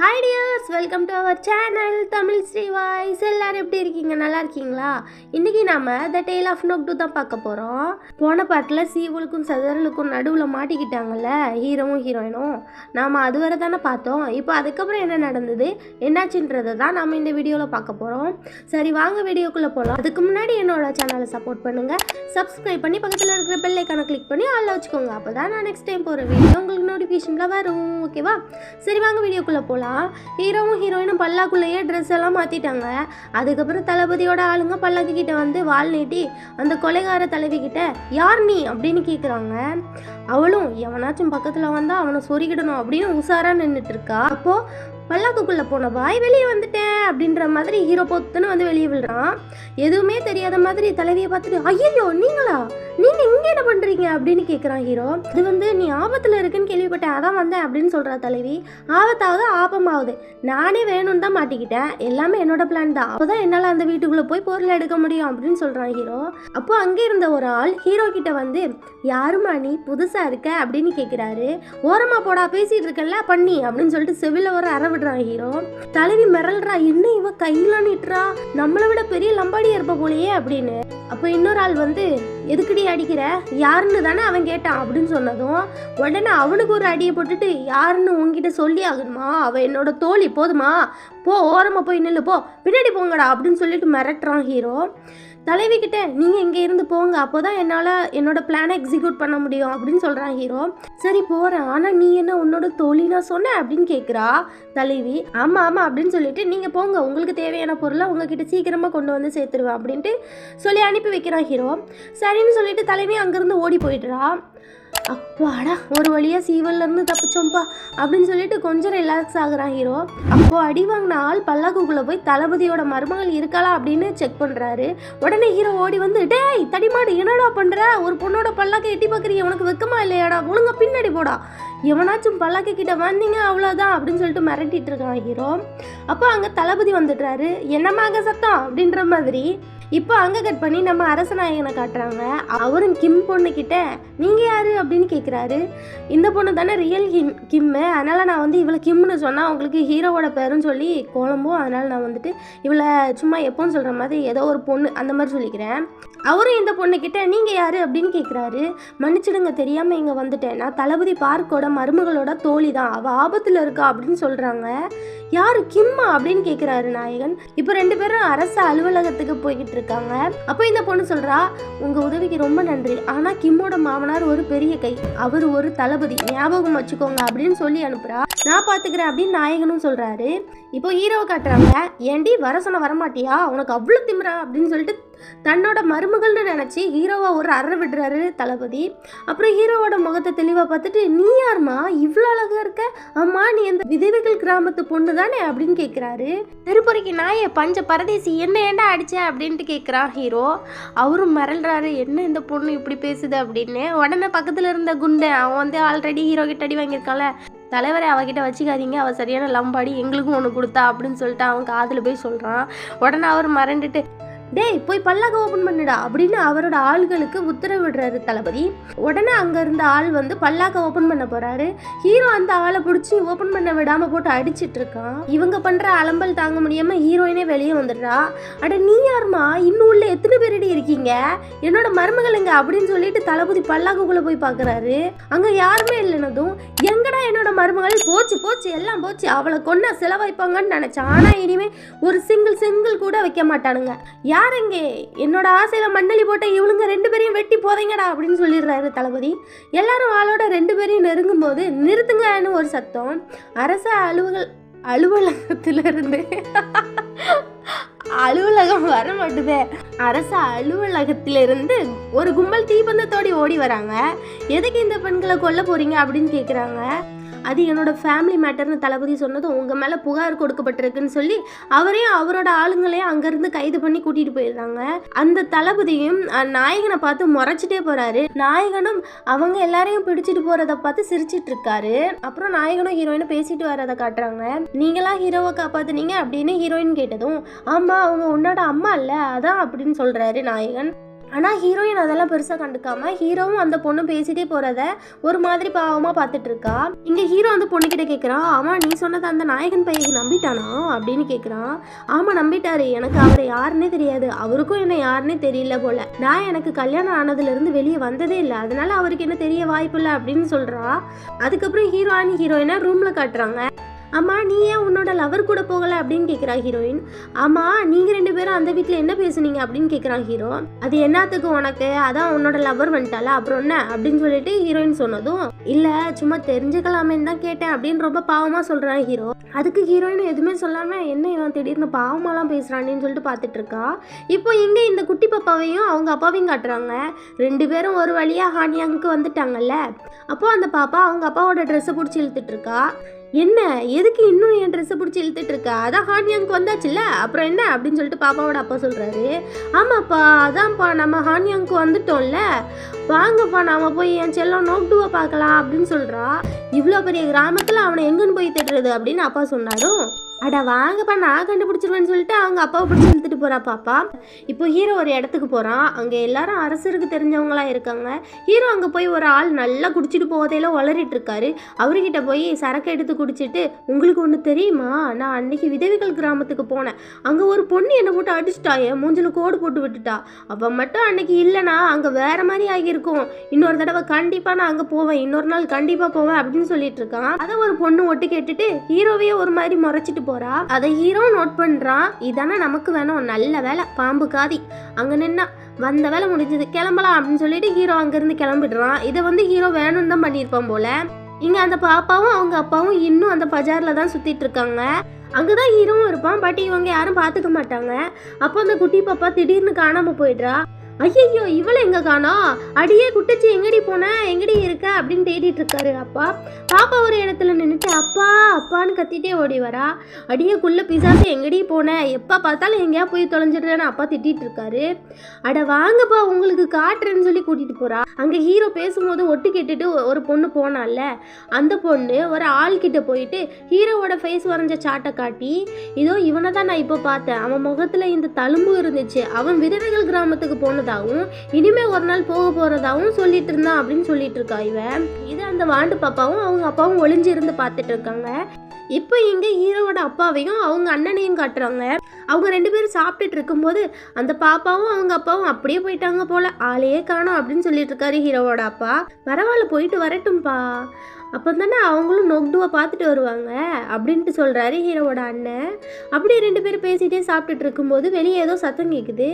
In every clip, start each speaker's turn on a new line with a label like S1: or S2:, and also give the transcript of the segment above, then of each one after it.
S1: hi dears welcome to our channel Tamil Sri voice எல்லோரும் எப்படி இருக்கீங்க நல்லா இருக்கீங்களா இன்றைக்கி நாம த டெய்ல் ஆஃப் நோக்டு தான் பார்க்க போகிறோம் போன பாட்டில் சீவலுக்கும் சதரலுக்கும் நடுவில் மாட்டிக்கிட்டாங்கல்ல ஹீரோவும் ஹீரோயினும் நாம் அதுவரை தானே பார்த்தோம் இப்போ அதுக்கப்புறம் என்ன நடந்தது என்னாச்சுன்றதை தான் நாம இந்த வீடியோவில் பார்க்க போகிறோம் சரி வாங்க வீடியோக்குள்ளே போகலாம் அதுக்கு முன்னாடி என்னோட சேனலை சப்போர்ட் பண்ணுங்கள் சப்ஸ்கிரைப் பண்ணி பக்கத்தில் இருக்கிற ஐக்கானை கிளிக் பண்ணி ஆளில் வச்சுக்கோங்க அப்போ தான் நான் நெக்ஸ்ட் டைம் போகிற வீடியோ உங்களுக்கு நோட்டிஃபிகேஷனில் வரும் ஓகேவா சரி வாங்க வீடியோக்குள்ளே போகலாம் ஹீரோவும் ஹீரோயினும் பல்லாக்குள்ளேயே ட்ரெஸ் எல்லாம் மாற்றிட்டாங்க அதுக்கப்புறம் தளபதியோட ஆளுங்க பல்லாக்கு கிட்டே வந்து வால் நீட்டி அந்த கொலைகார தலைவி கிட்ட யார் நீ அப்படின்னு கேட்குறாங்க அவளும் எவனாச்சும் பக்கத்தில் வந்தால் அவனை சொருகிடணும் அப்படின்னு உஷாராக நின்றுட்டு இருக்கா அப்போது பல்லாக்குக்குள்ளே போன வாய் வெளியே வந்துட்டேன் அப்படின்ற மாதிரி ஹீரோ பொத்துன்னு வந்து வெளியே விழுறான் எதுவுமே தெரியாத மாதிரி தலைவியை பார்த்துட்டு ஐயோ நீங்களா நீங்கள் இங்கே என்ன பண்ணுறீங்க அப்படின்னு கேட்குறான் ஹீரோ அது வந்து நீ ஆபத்தில் இருக்குன்னு கேள்விப்பட்டேன் அதான் வந்தேன் அப்படின்னு சொல்கிறா தலைவி ஆபத்தாவது ஆபமாவது நானே வேணும்னு தான் மாட்டிக்கிட்டேன் எல்லாமே என்னோட பிளான் தான் அப்போ தான் என்னால் அந்த வீட்டுக்குள்ளே போய் பொருள் எடுக்க முடியும் அப்படின்னு சொல்கிறான் ஹீரோ அப்போ அங்கே இருந்த ஒரு ஆள் ஹீரோ கிட்ட வந்து யாருமா நீ புதுசாக இருக்க அப்படின்னு கேட்குறாரு ஓரமாக போடா பேசிகிட்டு இருக்கல பண்ணி அப்படின்னு சொல்லிட்டு செவில ஒரு அரை விடுறான் ஹீரோ தலைவி மிரல்றா என்ன இவ கையில நிட்டுறா நம்மளை விட பெரிய லம்பாடி இருப்ப போலயே அப்படின்னு அப்போ இன்னொரு ஆள் வந்து எதுக்குடி அடிக்கிற யாருன்னு தானே அவன் கேட்டான் அப்படின்னு சொன்னதும் உடனே அவனுக்கு ஒரு அடியை போட்டுட்டு யாருன்னு உங்ககிட்ட சொல்லி ஆகணுமா அவன் என்னோட தோழி போதுமா போ ஓரமாக போய் நில்லு போ பின்னாடி போங்கடா அப்படின்னு சொல்லிட்டு மிரட்டுறான் ஹீரோ தலைவி கிட்ட நீங்கள் இங்கே இருந்து போங்க அப்போ தான் என்னால் என்னோட பிளானை எக்ஸிக்யூட் பண்ண முடியும் அப்படின்னு சொல்றான் ஹீரோ சரி போகிறேன் ஆனால் நீ என்ன உன்னோட தோழினா சொன்ன அப்படின்னு கேட்குறா தலைவி ஆமாம் ஆமாம் அப்படின்னு சொல்லிட்டு நீங்கள் போங்க உங்களுக்கு தேவையான பொருளை உங்ககிட்ட சீக்கிரமாக கொண்டு வந்து சேர்த்துருவேன் அப்படின்ட்டு சொல்லி அனுப்பி வைக்கிறான் ஹீரோ சரின்னு சொல்லிட்டு தலைவி அங்கேருந்து ஓடி போயிடுறா அப்பாடா ஒரு வழியாக இருந்து தப்பிச்சோம்ப்பா அப்படின்னு சொல்லிட்டு கொஞ்சம் ரிலாக்ஸ் ஆகுறான் ஹீரோ அப்போ அடி வாங்கின ஆள் பல்லாக்குக்குள்ள போய் தளபதியோட மருமகள் இருக்காளா அப்படின்னு செக் பண்ணுறாரு உடனே ஹீரோ ஓடி வந்து டேய் தடிமாடு என்னடா பண்ணுற ஒரு பொண்ணோட பல்லாக்கை எட்டி பாக்குறீங்க உனக்கு வெக்கமா இல்லையாடா ஒழுங்க பின்னாடி போடா எவனாச்சும் பல்லாக்க கிட்ட வந்தீங்க அவ்வளோதான் அப்படின்னு சொல்லிட்டு மிரட்டிட்டு இருக்கான் ஹீரோ அப்போ அங்கே தளபதி வந்துடுறாரு என்னமாக சத்தம் அப்படின்ற மாதிரி இப்போ அங்க கட் பண்ணி நம்ம அரசநாயகனை காட்டுறாங்க அவரும் கிம் பொண்ணுக்கிட்ட நீங்கள் யார் அப்படின்னு கேட்குறாரு இந்த பொண்ணு தானே ரியல் கிம் கிம்மு அதனால் நான் வந்து இவ்வளோ கிம்னு சொன்னால் அவங்களுக்கு ஹீரோவோட பேருன்னு சொல்லி கோலம்போ அதனால் நான் வந்துட்டு இவளை சும்மா எப்போன்னு சொல்கிற மாதிரி ஏதோ ஒரு பொண்ணு அந்த மாதிரி சொல்லிக்கிறேன் அவரும் இந்த பொண்ணுக்கிட்ட நீங்கள் யார் அப்படின்னு கேட்குறாரு மன்னிச்சிடுங்க தெரியாமல் இங்கே வந்துட்டேன் நான் தளபதி பார்க்கோட மருமகளோட தோழி தான் அவள் ஆபத்தில் இருக்கா அப்படின்னு சொல்கிறாங்க யார் கிம்மா அப்படின்னு கேட்குறாரு நாயகன் இப்போ ரெண்டு பேரும் அரசு அலுவலகத்துக்கு போய்கிட்டு இருக்காங்க அப்போ இந்த பொண்ணு சொல்றா உங்கள் உதவிக்கு ரொம்ப நன்றி ஆனால் கிம்மோட மாமனார் ஒரு பெரிய கை அவர் ஒரு தளபதி ஞாபகம் வச்சுக்கோங்க அப்படின்னு சொல்லி அனுப்புகிறா நான் பாத்துக்கிறேன் அப்படின்னு நாயகனும் சொல்கிறாரு இப்போ ஹீரோ காட்டுறாங்க ஏண்டி வர சொன்ன வரமாட்டியா உனக்கு அவ்வளோ திமுறா அப்படின்னு சொல்லிட்டு தன்னோட மருமகள்னு நினச்சி ஹீரோவை ஒரு அற விடுறாரு தளபதி அப்புறம் ஹீரோவோட முகத்தை தெளிவாக பார்த்துட்டு நீ யார்மா இவ்வளோ அழகாக இருக்க அம்மா நீ அந்த விதவைகள் கிராமத்து பொண்ணு தானே அப்படின்னு கேட்குறாரு திருப்பொறிக்கு நாயை பஞ்ச பரதேசி என்ன ஏண்டா அடிச்ச அப்படின்ட்டு கேட்குறான் ஹீரோ அவரும் மறல்றாரு என்ன இந்த பொண்ணு இப்படி பேசுது அப்படின்னு உடனே பக்கத்தில் இருந்த குண்டன் அவன் வந்து ஆல்ரெடி ஹீரோ கிட்ட அடி வாங்கியிருக்கான்ல தலைவரை அவகிட்ட வச்சுக்காதீங்க அவள் சரியான லம்பாடி எங்களுக்கும் ஒன்று கொடுத்தா அப்படின்னு சொல்லிட்டு அவன் காதில் போய் சொல்கிறான் உடனே அவர் மறந்துட்டு டேய் போய் பல்லாக ஓப்பன் பண்ணுடா அப்படின்னு அவரோட ஆள்களுக்கு உத்தரவிடுறாரு தளபதி உடனே அங்கே இருந்த ஆள் வந்து பல்லாக ஓப்பன் பண்ண போறாரு ஹீரோ அந்த ஆளை பிடிச்சி ஓப்பன் பண்ண விடாம போட்டு அடிச்சிட்டு இருக்கான் இவங்க பண்ற அலம்பல் தாங்க முடியாம ஹீரோயினே வெளியே வந்துடுறா அட நீ யாருமா இன்னும் உள்ள எத்தனை பேரடி இருக்கீங்க என்னோட மருமகளுங்க அப்படின்னு சொல்லிட்டு தளபதி பல்லாக்குள்ள போய் பார்க்குறாரு அங்கே யாருமே இல்லைனதும் எங்கடா என்னோட மருமகள் போச்சு போச்சு எல்லாம் போச்சு அவளை கொண்டா செலவாய்ப்பாங்கன்னு நினைச்சா ஆனால் இனிமே ஒரு சிங்கிள் சிங்கிள் கூட வைக்க மாட்டானுங்க யார் பாருங்க என்னோட ஆசையில மண்ணலி போட்ட இவளுங்க ரெண்டு பேரையும் வெட்டி போதைங்கடா அப்படின்னு சொல்லிடுறாரு தளபதி எல்லாரும் ஆளோட ரெண்டு பேரையும் நெருங்கும் போது நிறுத்துங்கன்னு ஒரு சத்தம் அரசு அலுவலக அலுவலகத்திலிருந்து அலுவலகம் வர மாட்டுதே அரசு அலுவலகத்திலிருந்து ஒரு கும்பல் தீபந்தத்தோடி ஓடி வராங்க எதுக்கு இந்த பெண்களை கொல்ல போறீங்க அப்படின்னு கேட்குறாங்க அது என்னோட ஃபேமிலி மேட்டர்னு தளபதி சொன்னதும் உங்கள் மேலே புகார் கொடுக்கப்பட்டிருக்குன்னு சொல்லி அவரையும் அவரோட ஆளுங்களையும் அங்கேருந்து கைது பண்ணி கூட்டிகிட்டு போயிடுறாங்க அந்த தளபதியும் நாயகனை பார்த்து முறைச்சிட்டே போகிறாரு நாயகனும் அவங்க எல்லாரையும் பிடிச்சிட்டு போகிறத பார்த்து சிரிச்சிட்டு இருக்காரு அப்புறம் நாயகனும் ஹீரோயினும் பேசிட்டு வரதை காட்டுறாங்க நீங்களாம் ஹீரோவை காப்பாத்துனீங்க அப்படின்னு ஹீரோயின் கேட்டதும் ஆமாம் அவங்க உன்னோட அம்மா இல்லை அதான் அப்படின்னு சொல்கிறாரு நாயகன் ஆனால் ஹீரோயின் அதெல்லாம் பெருசாக கண்டுக்காம ஹீரோவும் அந்த பொண்ணு பேசிட்டே போகிறத ஒரு மாதிரி பாவமாக பார்த்துட்டு இருக்கா இங்கே ஹீரோ அந்த பொண்ணுக்கிட்ட கேட்குறான் ஆமாம் நீ சொன்னதை அந்த நாயகன் பையன் நம்பிட்டானா அப்படின்னு கேட்குறான் ஆமாம் நம்பிட்டாரு எனக்கு அவரை யாருன்னே தெரியாது அவருக்கும் என்ன யாருன்னே தெரியல போல நான் எனக்கு கல்யாணம் ஆனதுலேருந்து வெளியே வந்ததே இல்லை அதனால அவருக்கு என்ன தெரிய வாய்ப்பு இல்லை அப்படின்னு சொல்கிறா அதுக்கப்புறம் ஹீரோ அண்ட் ஹீரோயினை ரூமில் காட்டுறாங்க அம்மா நீ ஏன் உன்னோட லவர் கூட போகலை அப்படின்னு கேட்குறா ஹீரோயின் ஆமா நீங்கள் ரெண்டு பேரும் அந்த வீட்டில் என்ன பேசுனீங்க அப்படின்னு கேட்குறான் ஹீரோ அது என்னத்துக்கு உனக்கு அதான் உன்னோட லவர் வந்துட்டால அப்புறம் என்ன அப்படின்னு சொல்லிட்டு ஹீரோயின் சொன்னதும் இல்லை சும்மா தெரிஞ்சுக்கலாமே தான் கேட்டேன் அப்படின்னு ரொம்ப பாவமாக சொல்கிறான் ஹீரோ அதுக்கு ஹீரோயின் எதுவுமே சொல்லாமல் என்ன இவன் திடீர்னு பாவமாலாம் பேசுறான்னு சொல்லிட்டு பார்த்துட்டு இருக்கா இப்போ இங்கே இந்த குட்டி பாப்பாவையும் அவங்க அப்பாவையும் காட்டுறாங்க ரெண்டு பேரும் ஒரு வழியாக ஹானியாங்க வந்துட்டாங்கல்ல அப்போ அந்த பாப்பா அவங்க அப்பாவோட ட்ரெஸ்ஸை பிடிச்சி இழுத்துட்டு இருக்கா என்ன எதுக்கு இன்னும் என் ட்ரெஸ்ஸை பிடிச்சி இழுத்துட்டு இருக்கா அதான் ஹான்யாங்க்கு வந்தாச்சுல்ல அப்புறம் என்ன அப்படின்னு சொல்லிட்டு பாப்பாவோட அப்பா சொல்கிறாரு ஆமாப்பா அதான்ப்பா நம்ம ஹான்யாங்க்கு வந்துட்டோம்ல வாங்கப்பா நாம் போய் என் செல்லம் நோட்டுவை பார்க்கலாம் அப்படின்னு சொல்கிறா இவ்வளோ பெரிய கிராமத்தில் அவனை எங்கேன்னு போய் திட்டுறது அப்படின்னு அப்பா சொன்னாலும் அட வாங்கப்பா நான் கண்டுபிடிச்சிருவேன்னு சொல்லிட்டு அவங்க அப்பாவை பிடிச்சி எடுத்துட்டு போகிறா பாப்பா இப்போ ஹீரோ ஒரு இடத்துக்கு போகிறான் அங்கே எல்லாரும் அரசருக்கு தெரிஞ்சவங்களா இருக்காங்க ஹீரோ அங்கே போய் ஒரு ஆள் நல்லா குடிச்சிட்டு போவதையில வளரிட்டு இருக்காரு அவர்கிட்ட போய் சரக்கு எடுத்து குடிச்சிட்டு உங்களுக்கு ஒன்று தெரியுமா நான் அன்னைக்கு விதவிகள் கிராமத்துக்கு போனேன் அங்கே ஒரு பொண்ணு என்னை போட்டு அடிச்சிட்டா என் மூஞ்சில் கோடு போட்டு விட்டுட்டா அவன் மட்டும் அன்னைக்கு இல்லைனா அங்கே வேற மாதிரி ஆகியிருக்கும் இன்னொரு தடவை கண்டிப்பாக நான் அங்கே போவேன் இன்னொரு நாள் கண்டிப்பாக போவேன் அப்படின்னு சொல்லிட்டு இருக்கான் அதை ஒரு பொண்ணு ஒட்டு கேட்டுட்டு ஹீரோவையே ஒரு மாதிரி முறைச்சிட்டு போறா அதை ஹீரோ நோட் பண்றா இதான நமக்கு வேணும் நல்ல வேலை பாம்பு காதி அங்க நின்னா வந்த வேலை முடிஞ்சது கிளம்பலாம் அப்படின்னு சொல்லிட்டு ஹீரோ அங்கேருந்து கிளம்பிடுறான் இதை வந்து ஹீரோ வேணும்னு தான் பண்ணியிருப்பான் போல இங்கே அந்த பாப்பாவும் அவங்க அப்பாவும் இன்னும் அந்த பஜாரில் தான் சுத்திட்டு இருக்காங்க அங்கே தான் ஹீரோவும் இருப்பான் பட் இவங்க யாரும் பார்த்துக்க மாட்டாங்க அப்போ அந்த குட்டி பாப்பா திடீர்னு காணாமல் போயிடுறா ஐயையோ இவளை எங்க காணோம் அடியே குட்டிச்சு எங்கடி போன எங்கடி இருக்க அப்படின்னு தேடிட்டு இருக்காரு அப்பா பாப்பா ஒரு இடத்துல நின்றுட்டு அப்பா அப்பான்னு கத்திட்டே ஓடி வரா அடியே குள்ள பிசாசு எங்கடி போன எப்போ பார்த்தாலும் எங்கேயா போய் தொலைஞ்சிடுறேன்னு அப்பா திட்டிட்டு இருக்காரு அட வாங்கப்பா உங்களுக்கு காட்டுறேன்னு சொல்லி கூட்டிட்டு போறா அங்கே ஹீரோ பேசும்போது ஒட்டு கேட்டுட்டு ஒரு பொண்ணு போனால அந்த பொண்ணு ஒரு ஆள் கிட்ட போயிட்டு ஹீரோவோட ஃபேஸ் வரைஞ்ச சாட்டை காட்டி இதோ இவனை தான் நான் இப்போ பார்த்தேன் அவன் முகத்துல இந்த தழும்பு இருந்துச்சு அவன் விதவைகள் கிராமத்துக்கு போனது போகிறதாகவும் இனிமேல் ஒரு நாள் போக போகிறதாகவும் சொல்லிட்டு இருந்தான் அப்படின்னு சொல்லிட்டு இருக்கா இவன் இது அந்த வாண்டு பாப்பாவும் அவங்க அப்பாவும் ஒளிஞ்சிருந்து பார்த்துட்டு இருக்காங்க இப்போ இங்கே ஹீரோவோட அப்பாவையும் அவங்க அண்ணனையும் காட்டுறாங்க அவங்க ரெண்டு பேரும் சாப்பிட்டுட்டு இருக்கும்போது அந்த பாப்பாவும் அவங்க அப்பாவும் அப்படியே போயிட்டாங்க போல ஆளையே காணும் அப்படின்னு சொல்லிட்டு இருக்காரு ஹீரோவோட அப்பா பரவாயில்ல போயிட்டு வரட்டும்பா அப்போ தானே அவங்களும் நொக்டுவை பார்த்துட்டு வருவாங்க அப்படின்ட்டு சொல்கிறாரு ஹீரோவோட அண்ணன் அப்படியே ரெண்டு பேரும் பேசிகிட்டே சாப்பிட்டுட்டு இருக்கும்போது வெளியே ஏதோ சத்தம் கேட்குது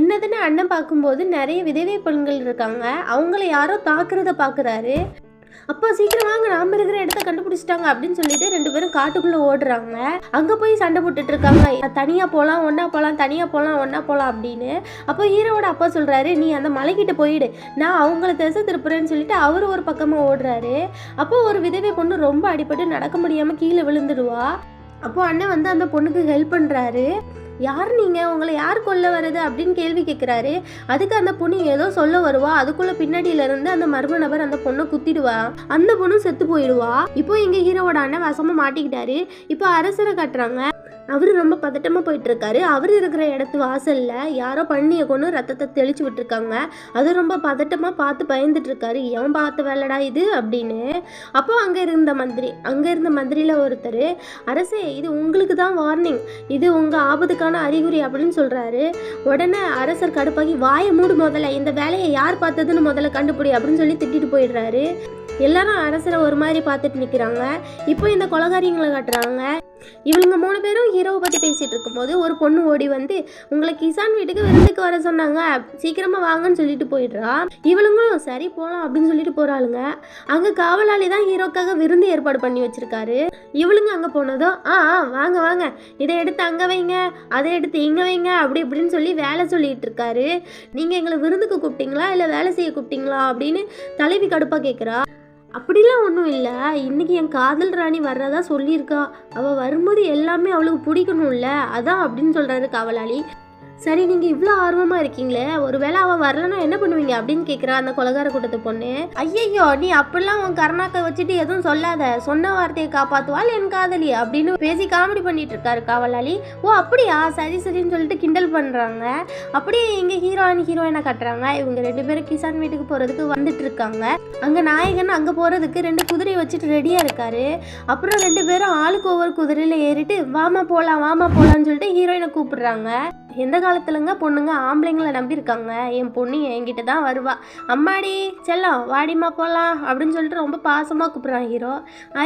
S1: என்னதுன்னு அண்ணன் பார்க்கும்போது நிறைய விதவை பெண்கள் இருக்காங்க அவங்கள யாரோ தாக்குறத பார்க்குறாரு அப்போ சீக்கிரம் வாங்க நாம இருக்கிற இடத்த கண்டுபிடிச்சிட்டாங்க அப்படின்னு சொல்லிட்டு ரெண்டு பேரும் காட்டுக்குள்ளே ஓடுறாங்க அங்கே போய் சண்டை போட்டுட்டு இருக்காங்க தனியாக போகலாம் ஒன்றா போகலாம் தனியாக போகலாம் ஒன்றா போகலாம் அப்படின்னு அப்போ ஹீரோவோட அப்பா சொல்கிறாரு நீ அந்த மலைக்கிட்ட போயிடு நான் அவங்கள திசை திருப்புறேன்னு சொல்லிட்டு அவரு ஒரு பக்கமாக ஓடுறாரு அப்போ ஒரு விதவை பொண்ணு ரொம்ப அடிபட்டு நடக்க முடியாமல் கீழே விழுந்துடுவா அப்போ அண்ணன் வந்து அந்த பொண்ணுக்கு ஹெல்ப் பண்ணுறாரு யார் நீங்கள் உங்களை யார் கொல்ல வருது அப்படின்னு கேள்வி கேட்குறாரு அதுக்கு அந்த பொண்ணு ஏதோ சொல்ல வருவா அதுக்குள்ள பின்னாடியிலேருந்து அந்த மர்ம நபர் அந்த பொண்ணை குத்திடுவா அந்த பொண்ணு செத்து போயிடுவா இப்போ எங்கள் ஹீரோவோட அண்ணன் வசமாக மாட்டிக்கிட்டாரு இப்போ அரசரை கட்டுறாங்க அவரு ரொம்ப பதட்டமாக போயிட்டுருக்காரு அவர் இருக்கிற இடத்து வாசலில் யாரோ பண்ணியை கொண்டு ரத்தத்தை தெளிச்சு விட்டுருக்காங்க அது ரொம்ப பதட்டமாக பார்த்து இருக்காரு ஏன் பார்த்து வேலைடா இது அப்படின்னு அப்போ அங்கே இருந்த மந்திரி அங்கே இருந்த மந்திரியில் ஒருத்தர் அரசே இது உங்களுக்கு தான் வார்னிங் இது உங்கள் ஆபத்துக்கான அறிகுறி அப்படின்னு சொல்கிறாரு உடனே அரசர் கடுப்பாகி வாயை மூடு முதல்ல இந்த வேலையை யார் பார்த்ததுன்னு முதல்ல கண்டுபிடி அப்படின்னு சொல்லி திட்டிட்டு போயிடுறாரு எல்லாரும் அரசரை ஒரு மாதிரி பார்த்துட்டு நிற்கிறாங்க இப்போ இந்த கொலகாரியங்களை கட்டுறாங்க இவளுங்க மூணு பேரும் ஹீரோவை பற்றி பேசிகிட்டு இருக்கும்போது ஒரு பொண்ணு ஓடி வந்து உங்களை கிசான் வீட்டுக்கு விருந்துக்கு வர சொன்னாங்க சீக்கிரமாக வாங்கன்னு சொல்லிட்டு போயிடுறா இவளுங்களும் சரி போகலாம் அப்படின்னு சொல்லிட்டு போகிறாளுங்க அங்கே காவலாளி தான் ஹீரோக்காக விருந்து ஏற்பாடு பண்ணி வச்சுருக்காரு இவளுங்க அங்கே போனதோ ஆ வாங்க வாங்க இதை எடுத்து அங்கே வைங்க அதை எடுத்து இங்கே வைங்க அப்படி இப்படின்னு சொல்லி வேலை சொல்லிகிட்டு இருக்காரு நீங்கள் எங்களை விருந்துக்கு கூப்பிட்டீங்களா இல்லை வேலை செய்ய கூப்பிட்டீங்களா அப்படின்னு தலைவி கடுப்பாக கேட்குறா அப்படிலாம் ஒன்றும் இல்லை இன்றைக்கி என் காதல் ராணி வர்றதா சொல்லியிருக்கா அவள் வரும்போது எல்லாமே அவளுக்கு பிடிக்கணும்ல அதான் அப்படின்னு சொல்கிறாரு காவலாளி சரி நீங்கள் இவ்வளோ ஆர்வமாக இருக்கீங்களே ஒரு வேளை அவள் வரலன்னா என்ன பண்ணுவீங்க அப்படின்னு கேட்குறான் அந்த கொலகார கூட்டத்து பொண்ணு ஐயையோ நீ அப்படிலாம் உன் கருணாக்கை வச்சுட்டு எதுவும் சொல்லாத சொன்ன வார்த்தையை காப்பாற்றுவாள் என் காதலி அப்படின்னு பேசி காமெடி பண்ணிட்டு இருக்காரு காவலாளி ஓ அப்படியா சரி சரின்னு சொல்லிட்டு கிண்டல் பண்ணுறாங்க அப்படியே எங்கள் ஹீரோயின் ஹீரோயினை கட்டுறாங்க இவங்க ரெண்டு பேரும் கிசான் வீட்டுக்கு போகிறதுக்கு வந்துட்டு இருக்காங்க அங்கே நாயகன் அங்கே போகிறதுக்கு ரெண்டு குதிரை வச்சுட்டு ரெடியாக இருக்காரு அப்புறம் ரெண்டு பேரும் ஆளுக்கு ஒவ்வொரு குதிரையில் ஏறிட்டு வாமா போகலாம் வாமா போகலான்னு சொல்லிட்டு ஹீரோயினை கூப்பிடுறாங்க எந்த காலத்துலங்க பொண்ணுங்க ஆம்பளைங்களை நம்பியிருக்காங்க என் பொண்ணு என்கிட்ட தான் வருவா அம்மாடி செல்லம் வாடிமா போகலாம் அப்படின்னு சொல்லிட்டு ரொம்ப பாசமாக கூப்பிட்றான் ஹீரோ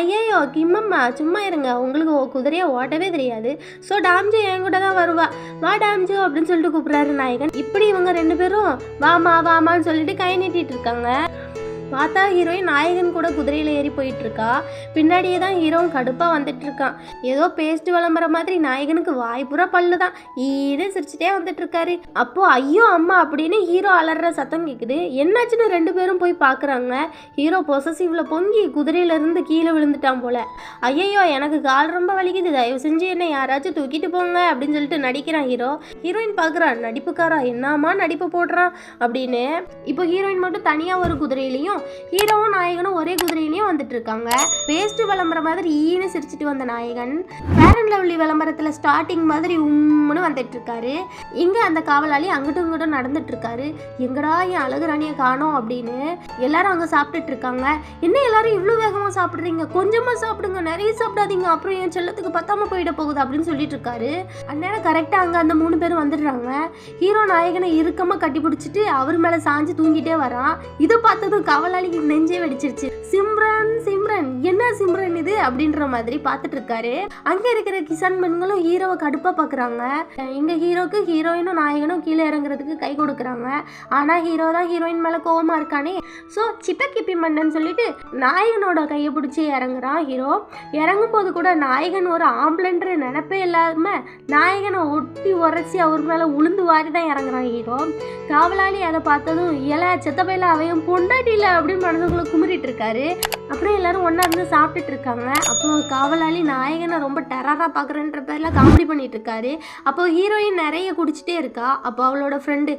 S1: ஐயையோ கிம்மம்மா சும்மா இருங்க உங்களுக்கு குதிரையாக ஓட்டவே தெரியாது ஸோ டாம்ஜி என் கூட தான் வருவா வா டாம்ஜி அப்படின்னு சொல்லிட்டு கூப்பிட்றாரு நாயகன் இப்படி இவங்க ரெண்டு பேரும் வாமா வாமான்னு சொல்லிட்டு கை நீட்டிட்டு இருக்காங்க பார்த்தா ஹீரோயின் நாயகன் கூட குதிரையில் ஏறி போயிட்டுருக்கா பின்னாடியே தான் ஹீரோன் கடுப்பாக வந்துட்டுருக்கான் ஏதோ பேஸ்ட் விளம்புற மாதிரி நாயகனுக்கு வாய்ப்புற பல்லு தான் ஈடு சிரிச்சுட்டே இருக்காரு அப்போது ஐயோ அம்மா அப்படின்னு ஹீரோ அலற சத்தம் கேட்குது என்னாச்சுன்னு ரெண்டு பேரும் போய் பார்க்குறாங்க ஹீரோ பொசசிவ்ல பொங்கி குதிரையிலேருந்து கீழே விழுந்துட்டான் போல் ஐயையோ எனக்கு கால் ரொம்ப வலிக்குது தயவு செஞ்சு என்னை யாராச்சும் தூக்கிட்டு போங்க அப்படின்னு சொல்லிட்டு நடிக்கிறான் ஹீரோ ஹீரோயின் பார்க்குறான் நடிப்புக்காரா என்னாமா நடிப்பு போடுறான் அப்படின்னு இப்போ ஹீரோயின் மட்டும் தனியாக ஒரு குதிரையிலையும் ஹீரோவும் நாயகனும் ஒரே குதிரையிலேயே வந்துட்டு இருக்காங்க வேஸ்ட்டு விளம்பரம் மாதிரி ஈனு சிரிச்சிட்டு வந்த நாயகன் பேரன் அண்ட் லவ்லி விளம்பரத்தில் ஸ்டார்டிங் மாதிரி உம்முன்னு வந்துட்டு இருக்காரு இங்கே அந்த காவலாளி அங்கிட்டும் இங்கிட்டும் நடந்துட்டு இருக்காரு எங்கடா என் அழகு ராணியை காணோம் அப்படின்னு எல்லாரும் அங்கே சாப்பிட்டுட்டு இருக்காங்க என்ன எல்லாரும் இவ்வளோ வேகமாக சாப்பிட்றீங்க கொஞ்சமாக சாப்பிடுங்க நிறைய சாப்பிடாதீங்க அப்புறம் என் செல்லத்துக்கு பத்தாம போயிட போகுது அப்படின்னு சொல்லிட்டு இருக்காரு அந்நேரம் கரெக்டாக அங்கே அந்த மூணு பேரும் வந்துடுறாங்க ஹீரோ நாயகனை இறுக்கமாக கட்டி பிடிச்சிட்டு அவர் மேலே சாஞ்சு தூங்கிட்டே வரான் இதை பார்த்ததும் கவ காவலாளிக்கு நெஞ்சே வெடிச்சிருச்சு சிம்ரன் சிம்ரன் என்ன சிம்ரன் இது அப்படின்ற மாதிரி பார்த்துட்டு இருக்காரு அங்க இருக்கிற கிசான் பெண்களும் ஹீரோவை கடுப்பா பாக்குறாங்க எங்க ஹீரோக்கு ஹீரோயினும் நாயகனும் கீழே இறங்குறதுக்கு கை கொடுக்குறாங்க ஆனா ஹீரோ தான் ஹீரோயின் மேல கோவமா இருக்கானே ஸோ சிப்ப கிப்பி மன்னன் சொல்லிட்டு நாயகனோட கையை பிடிச்சி இறங்குறான் ஹீரோ இறங்கும் போது கூட நாயகன் ஒரு ஆம்புலன்ற நினைப்பே இல்லாம நாயகனை ஒட்டி உரைச்சி அவர் மேல உளுந்து வாரி தான் இறங்குறான் ஹீரோ காவலாளி அதை பார்த்ததும் இல செத்தப்பையில அவையும் பொண்டாட்டியில அப்படின்னு மனதுக்குள்ள குமிரிட்டு இருக்காரு அப்புறம் எல்லாரும் ஒன்றா இருந்து சாப்பிட்டுட்டு இருக்காங்க அப்புறம் காவலாளி நாயகனை ரொம்ப டெரரா பாக்குறேன்ற பேர்ல காமெடி பண்ணிட்டு இருக்காரு அப்போ ஹீரோயின் நிறைய குடிச்சிட்டே இருக்கா அப்போ அவளோட ஃப்ரெண்டு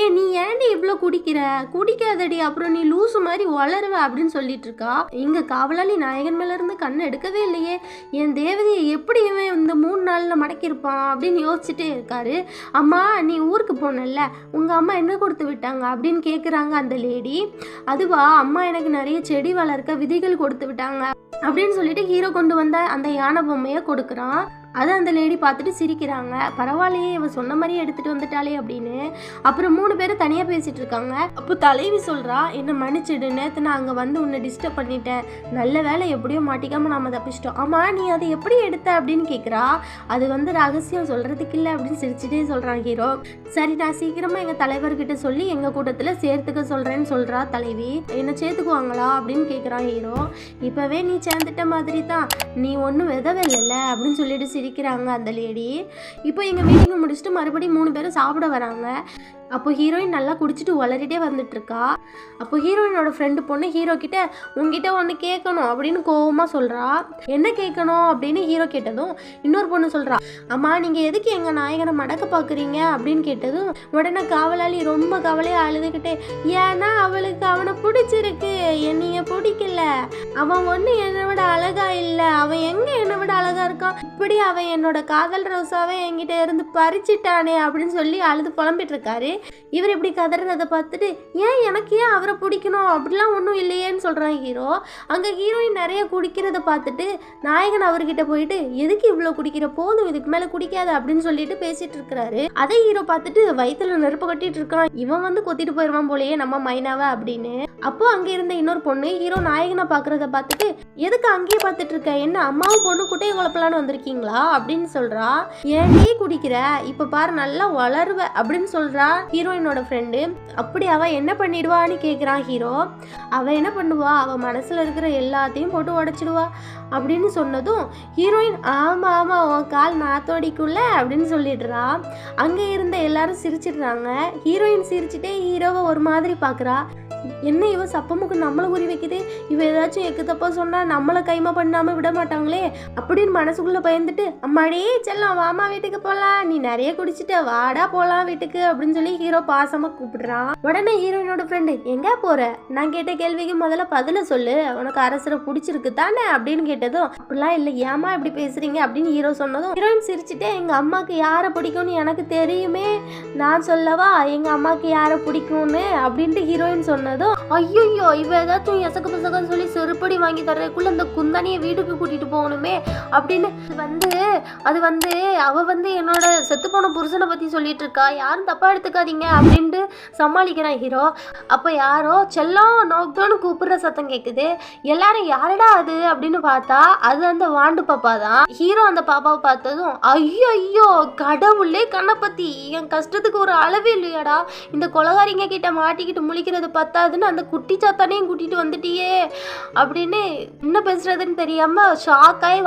S1: ஏன் நீ ஏன்டி இவ்வளோ குடிக்கிற குடிக்காதடி அப்புறம் நீ லூசு மாதிரி வளருவ அப்படின்னு சொல்லிட்டு இருக்கா இங்க காவலாளி நாயகன் மேல இருந்து கண் எடுக்கவே இல்லையே என் தேவதையை எப்படி இவன் இந்த மூணு நாள்ல மடக்கிருப்பான் அப்படின்னு யோசிச்சுட்டே இருக்காரு அம்மா நீ ஊருக்கு போனல உங்க அம்மா என்ன கொடுத்து விட்டாங்க அப்படின்னு கேட்குறாங்க அந்த லேடி அதுவா அம்மா எனக்கு நிறைய செடி வளர்க்க விதிகள் கொடுத்து விட்டாங்க அப்படின்னு சொல்லிட்டு ஹீரோ கொண்டு வந்த அந்த யானை பொம்மையை கொடுக்குறான் அதை அந்த லேடி பார்த்துட்டு சிரிக்கிறாங்க பரவாயில்லையே இவன் சொன்ன மாதிரியே எடுத்துகிட்டு வந்துட்டாளே அப்படின்னு அப்புறம் மூணு பேரும் தனியாக பேசிகிட்டு இருக்காங்க அப்போ தலைவி சொல்கிறா என்னை மன்னிச்சிடு நேற்று நான் அங்கே வந்து உன்னை டிஸ்டர்ப் பண்ணிட்டேன் நல்ல வேலை எப்படியோ மாட்டிக்காமல் நாம் தப்பிச்சிட்டோம் ஆமாம் நீ அதை எப்படி எடுத்த அப்படின்னு கேட்குறா அது வந்து ரகசியம் சொல்கிறதுக்கு இல்லை அப்படின்னு சிரிச்சுட்டே சொல்கிறான் ஹீரோ சரி நான் சீக்கிரமாக எங்கள் தலைவர்கிட்ட சொல்லி எங்கள் கூட்டத்தில் சேர்த்துக்க சொல்கிறேன்னு சொல்கிறா தலைவி என்னை சேர்த்துக்குவாங்களா அப்படின்னு கேட்குறான் ஹீரோ இப்போவே நீ சேர்ந்துட்ட மாதிரி தான் நீ ஒன்றும் இல்லை அப்படின்னு சொல்லிட்டு சிரிக்கிறாங்க அந்த லேடி இப்போ எங்கள் மீட்டிங்கை முடிச்சுட்டு மறுபடியும் மூணு பேரும் சாப்பிட வராங்க அப்போ ஹீரோயின் நல்லா குடிச்சிட்டு வளரிட்டே வந்துட்டுருக்கா அப்போ ஹீரோயினோட ஃப்ரெண்டு பொண்ணு ஹீரோ கிட்ட உங்ககிட்ட ஒன்று கேட்கணும் அப்படின்னு கோவமாக சொல்கிறா என்ன கேட்கணும் அப்படின்னு ஹீரோ கேட்டதும் இன்னொரு பொண்ணு சொல்கிறா அம்மா நீங்கள் எதுக்கு எங்கள் நாயகனை மடக்க பார்க்குறீங்க அப்படின்னு கேட்டதும் உடனே காவலாளி ரொம்ப கவலையாக அழுதுகிட்டே ஏன்னா அவளுக்கு அவனை பிடிச்சிருக்கு என்னைய பிடிக்கல அவன் ஒன்று என்னை விட அழகா இல்லை அவன் எங்கே என்னை விட அழகா இருக்கான் இப்படி அவன் என்னோட காதல் ரோசாவே என்கிட்ட இருந்து பறிச்சிட்டானே அப்படின்னு சொல்லி அழுது இருக்காரு இவர் இப்படி கதறதை பார்த்துட்டு ஏன் எனக்கு ஏன் அவரை பிடிக்கணும் அப்படிலாம் ஒன்றும் இல்லையேன்னு சொல்கிறான் ஹீரோ அங்கே ஹீரோயின் நிறைய குடிக்கிறத பார்த்துட்டு நாயகன் அவர்கிட்ட போயிட்டு எதுக்கு இவ்வளோ குடிக்கிற போதும் இதுக்கு மேலே குடிக்காது அப்படின்னு சொல்லிட்டு பேசிட்டு இருக்கிறாரு அதே ஹீரோ பார்த்துட்டு வயிற்றுல நெருப்பு கட்டிட்டு இருக்கான் இவன் வந்து கொத்திட்டு போயிடுவான் போலயே நம்ம மைனாவை அப்படின்னு அப்போ அங்கே இருந்த இன்னொரு பொண்ணு ஹீரோ நாயகனை பார்க்குறத பார்த்துட்டு எதுக்கு அங்கேயே பார்த்துட்டு இருக்க என்ன அம்மாவும் பொண்ணு குட்டையை குழப்பலான்னு வந்திருக்கீங்களா அப்படின்னு சொல்றா ஏன் டீ குடிக்கிற இப்ப பாரு நல்லா வளருவ அப்படின்னு சொல்றா ஹீரோயினோட ஃப்ரெண்டு அப்படி அவ என்ன பண்ணிடுவான்னு கேட்குறான் ஹீரோ அவ என்ன பண்ணுவா அவ மனசுல இருக்கிற எல்லாத்தையும் போட்டு உடைச்சிடுவா அப்படின்னு சொன்னதும் ஹீரோயின் ஆமா ஆமா உன் கால் நாத்தோடிக்குள்ள அப்படின்னு சொல்லிடுறா அங்கே இருந்த எல்லாரும் சிரிச்சிடுறாங்க ஹீரோயின் சிரிச்சுட்டே ஹீரோவை ஒரு மாதிரி பாக்குறா என்ன இவன் சப்பமுக்கு நம்மளை உரி வைக்குது இவ ஏதாச்சும் எக்கு தப்பா சொன்னா நம்மளை கைமா பண்ணாம விட மாட்டாங்களே அப்படின்னு மனசுக்குள்ள பயந்துட்டு அம்மாடே செல்லாம் வாமா வீட்டுக்கு போலாம் நீ நிறைய குடிச்சிட்ட வாடா போலாம் வீட்டுக்கு அப்படின்னு சொல்லி ஹீரோ பாசமா கூப்பிடுறான் உடனே ஹீரோயினோட ஃப்ரெண்டு எங்க போற நான் கேட்ட கேள்விக்கு முதல்ல பதில சொல்லு உனக்கு அரசரை பிடிச்சிருக்கு தானே அப்படின்னு கேட்டதும் அப்படிலாம் இல்ல ஏமா இப்படி பேசுறீங்க அப்படின்னு ஹீரோ சொன்னதும் ஹீரோயின் சிரிச்சுட்டு எங்க அம்மாக்கு யாரை பிடிக்கும்னு எனக்கு தெரியுமே நான் சொல்லவா எங்க அம்மாக்கு யாரை பிடிக்கும்னு அப்படின்ட்டு ஹீரோயின் சொன்ன ஆனதும் ஐயோ இவ ஏதாச்சும் எசக்கு பசக்கன்னு சொல்லி செருப்படி வாங்கி தர்றதுக்குள்ள அந்த குந்தானியை வீட்டுக்கு கூட்டிட்டு போகணுமே அப்படின்னு வந்து அது வந்து அவ வந்து என்னோட செத்து போன புருஷனை பத்தி சொல்லிட்டு இருக்கா யாரும் தப்பா எடுத்துக்காதீங்க அப்படின்ட்டு சமாளிக்கிறான் ஹீரோ அப்ப யாரோ செல்லம் நோக்டோன்னு கூப்பிடுற சத்தம் கேட்குது எல்லாரும் யாரடா அது அப்படின்னு பார்த்தா அது அந்த வாண்டு பாப்பா தான் ஹீரோ அந்த பாப்பாவை பார்த்ததும் ஐயோ ஐயோ கடவுளே கண்ணை பத்தி என் கஷ்டத்துக்கு ஒரு அளவே இல்லையாடா இந்த கொலகாரிங்க கிட்ட மாட்டிக்கிட்டு முழிக்கிறது பார்த்தா பத்தாதுன்னு அந்த குட்டி சாத்தானையும் கூட்டிகிட்டு வந்துட்டியே அப்படின்னு என்ன பேசுகிறதுன்னு தெரியாமல்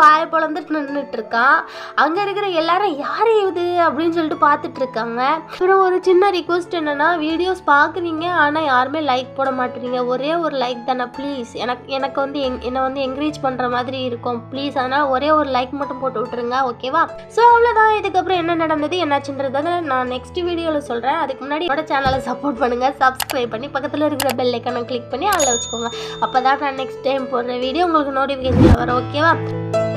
S1: வாய வாயை நின்றுட்டு இருக்கான் அங்கே இருக்கிற எல்லாரும் யார் இது அப்படின்னு சொல்லிட்டு பார்த்துட்ருக்காங்க அப்புறம் ஒரு சின்ன ரிக்வஸ்ட் என்னன்னா வீடியோஸ் பார்க்குறீங்க ஆனால் யாருமே லைக் போட மாட்டீங்க ஒரே ஒரு லைக் தானே ப்ளீஸ் எனக்கு எனக்கு வந்து எங் என்னை வந்து என்கரேஜ் பண்ணுற மாதிரி இருக்கும் ப்ளீஸ் அதனால் ஒரே ஒரு லைக் மட்டும் போட்டு விட்ருங்க ஓகேவா ஸோ அவ்வளோதான் இதுக்கப்புறம் என்ன நடந்தது என்னாச்சுன்றதை நான் நெக்ஸ்ட் வீடியோவில் சொல்கிறேன் அதுக்கு முன்னாடி என்னோட சேனலை சப்போர்ட் பண்ணுங்கள் சப்ஸ்கிரைப் பண்ணி பக்கத்தில் இருக்க பக்கத்தில் பெல் ஐக்கனை கிளிக் பண்ணி அதில் வச்சுக்கோங்க அப்போ தான் நான் நெக்ஸ்ட் டைம் போடுற வீடியோ உங்களுக்கு நோட்டிஃபிகேஷன் வரும் ஓகேவா